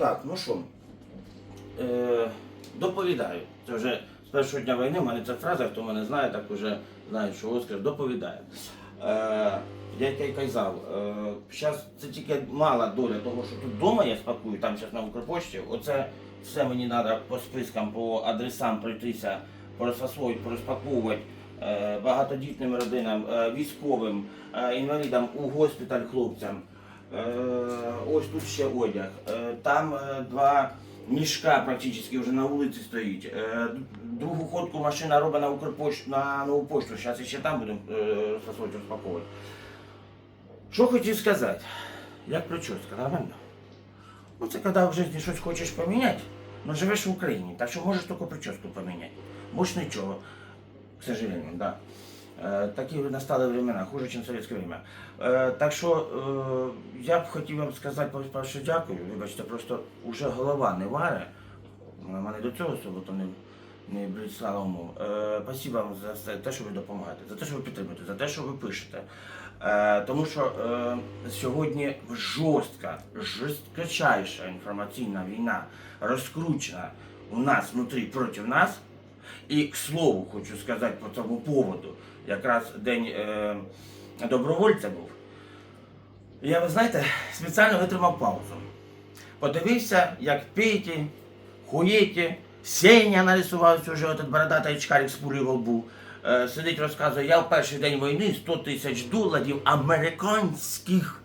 Так, ну що, е, доповідаю. Це вже з першого дня війни, в мене ця фраза, хто мене знає, так вже знає, що Оскар доповідає. Е, як я й казав, зараз це тільки мала доля того, що тут вдома я спакую, там зараз на Укрпошті. Оце все мені треба по спискам, по адресам пройтися, порозфасовувати, порозпаковувати е, багатодітним родинам, е, військовим, е, інвалідам у госпіталь хлопцям. Е, ось тут ще одяг. Е, там е, два мішка практично вже на вулиці стоїть. Другу ходку машина робить на Укрпошту, на нову пошту. Зараз ще там будемо е, розпаковувати. Що хотів сказати? Як прическа, нормально? Ну це коли в житті щось хочеш поміняти, але живеш в Україні, так що можеш тільки прическу поміняти. Больше нічого, к сожалению, да. Е, Такі настали времена, хуже, ніж совєтське время. Е, Так що е, я б хотів вам сказати, по-перше, дякую. Вибачте, просто вже голова не варе. У мене до цього особо то не, не бліцала умов. Спасибо вам за все, те, що ви допомагаєте, за те, що ви підтримуєте, за те, що ви пишете. Тому що сьогодні жорстка, жорсткочайша інформаційна війна розкручена у нас внутрі проти нас. І к слову, хочу сказати по цьому поводу, якраз день е, добровольця був. Я, ви знаєте, спеціально витримав паузу. Подивився, як п'єте, хуєте, Сеня нарисувався вже этот бородатий чкарик з пулею в лбу. Е, сидить, розказує, я в перший день війни 100 тисяч доларів американських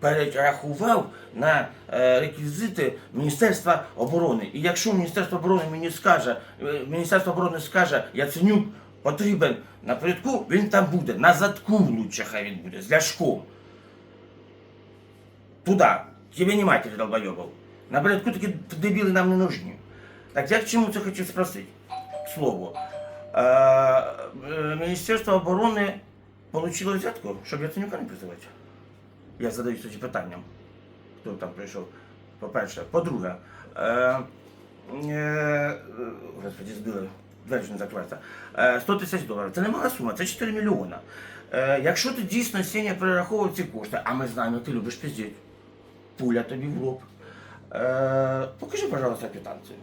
перерахував на е, реквізити Міністерства оборони. І якщо Міністерство оборони мені скаже, е, Міністерство оборони скаже, Яценюк потрібен на передку, він там буде. На задку лучше хай він буде, з ляшком. Туда. Тебе не долбоебов. На передку такі дебіли нам не нужні. Так я к чому це хочу спросити? К слову. Е, Міністерство оборони получило взятку, щоб Яценюка не призивати. Я задаюся ці питанням. Хто там прийшов? По-перше. По-друге, е, е, господи, збили, двері не закриваються. Е, 100 тисяч доларів. Це немала сума, це 4 мільйона. Е, якщо ти дійсно Сеня перераховував ці кошти, а ми знаємо, ти любиш пиздіть, пуля тобі в лоб. Е, покажи, пожалуйста, квитанцію.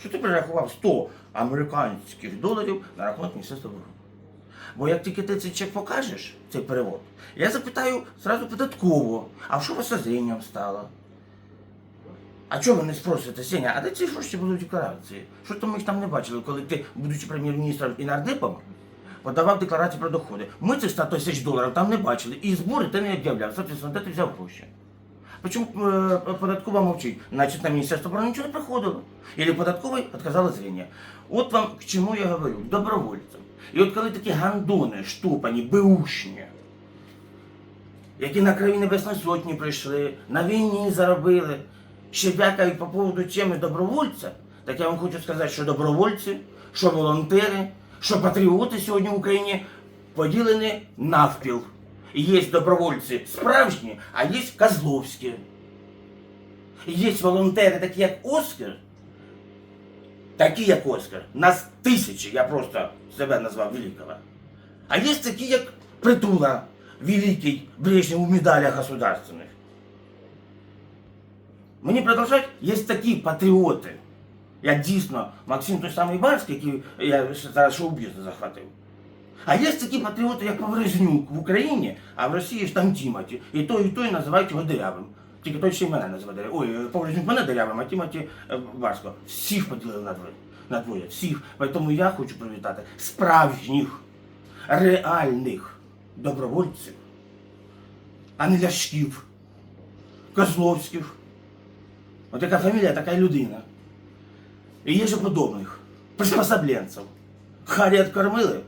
Що ти перерахував 100 американських доларів на рахунок Міністерства оборони. Бо як тільки ти цей чек покажеш, цей перевод, я запитаю зразу податково, а що вас з зрінням стало? А ви не спросите, Сеня, а де ці гроші в декларації? Що то ми їх там не бачили, коли ти, будучи прем'єр-міністром і нардепом, подавав декларацію про доходи. Ми цих 100 тисяч доларів там не бачили, і збори ти не об'являв. Соответственно, де ти взяв гроші? Почему э, податкова мовчить? Значит, на Министерство обороны ничего не проходило. Или податковой отказало зрение. От вам к чему я говорю, добровольцям. І от коли такі гандони, штупані, беушні, які на крові Небесної Сотні прийшли, на війні заробили, ще бякають по поводу теми добровольця, так я вам хочу сказати, що добровольці, що волонтери, що патріоти сьогодні в Україні поділені навпіл. Є добровольці справжні, а є козловські. Є волонтери, такі як Оскар, такі як Оскар, нас тисячі, я просто себе назвав великого. А є такі, як Притула, великий Брежнев у медалях государственних. Мені продовжать, є такі патріоти, як дійсно Максим той самий Барський, який я зараз шоу-бізнес захватив. А є такі патріоти, як Поврезнюк в Україні, а в Росії ж там Тімоті. І той, і той називають його дирявим. Тільки той ще й мене називає дирявим. Ой, Поврезнюк мене дирявим, а Тімоті е, Барського. Всіх поділили на двоє. На двоє. Всіх. Тому я хочу привітати справжніх, реальних добровольців, а не ляшків, козловських. От яка фамілія, така людина. І є же подобних, приспособленців. Харі откормили,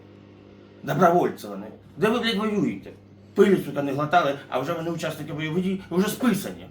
добровольці вони. Де ви, блядь, воюєте? Пилі, сюди не глотали, а вже вони учасники бойових дій, вже списані.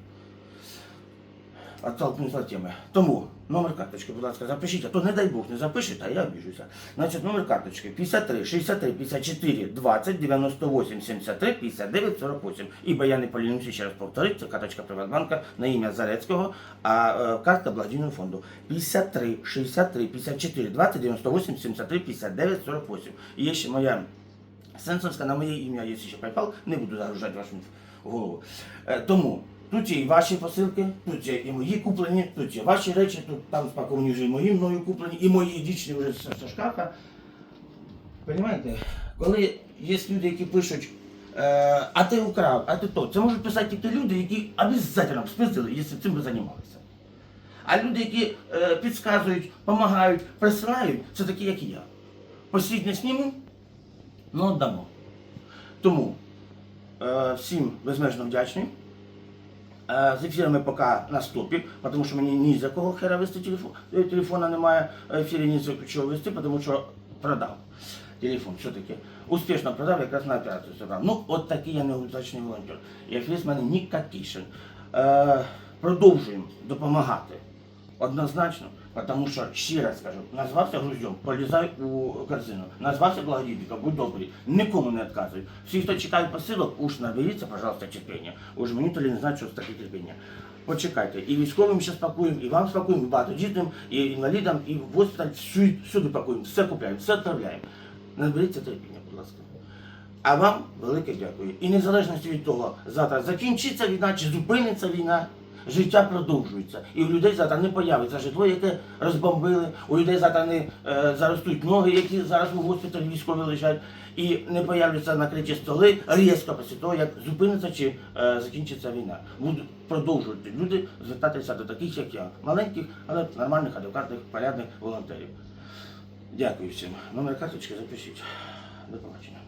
Оттолкнусь на теми. Тому номер карточки, будь ласка, запишіть, а то не дай Бог не запишете, а я обіжуся. Значить, номер карточки 53 63 54 20 98 73 59 48. Ібо я не полінуся ще раз повторити, це карточка Приватбанка на ім'я Зарецького, а е, картка благодійного фонду 53 63 54 20 98 73 59 48. І є ще моя Сенсовська на моє ім'я є ще PayPal, не буду загружати вашу голову. Е, Тому Тут є і ваші посилки, тут є і мої куплені, тут є ваші речі, тут там спаковані вже і мої мною куплені, і мої дічні вже з шкафа. Понимаєте, коли є люди, які пишуть, е, а ти украв, а ти то, це можуть писати ті люди, які обов'язково спиздили, якщо цим би займалися. А люди, які е, підказують, допомагають, присилають, це такі, як і я. Посіть не сніму, ну дамо. Тому е, всім безмежно вдячний. Е, З ефірами поки на стопі, тому що мені ні за кого хера вести телефон. е, Телефона немає ефірі, ні за чого вести, тому що продав телефон. Все-таки Успішно продав, якраз на операцію зібрав. Ну, от такий я неудачний волонтер. І ефір з мене ніякіший. Е, продовжуємо допомагати. Однозначно, тому що ще раз скажу, назвався груздем, полізай у корзину. Назвався благодійником, будь добрий, нікому не відказуй. Всі, хто чекає посилок, уж наберіться, пожалуйста, терпіння. Уж мені то не знаю, що таке терпіння. Почекайте, і військовим ще спакуємо, і вам спакуємо, і багатодітним, і інвалідам, і в госпіталь, всюди, всюди пакуємо, все купляємо, все відправляємо. Наберіться терпіння, будь ласка. А вам велике дякую. І незалежності від того, завтра закінчиться війна чи зупиниться війна, життя продовжується. І у людей завтра не появиться житло, яке розбомбили, у людей завтра е, заростуть ноги, які зараз у госпіталі військові лежать, і не появляться накриті столи різко після того, як зупиниться чи е, закінчиться війна. Будуть продовжувати люди звертатися до таких, як я, маленьких, але нормальних, адекватних, порядних волонтерів. Дякую всім. Номер карточки запишіть. До побачення.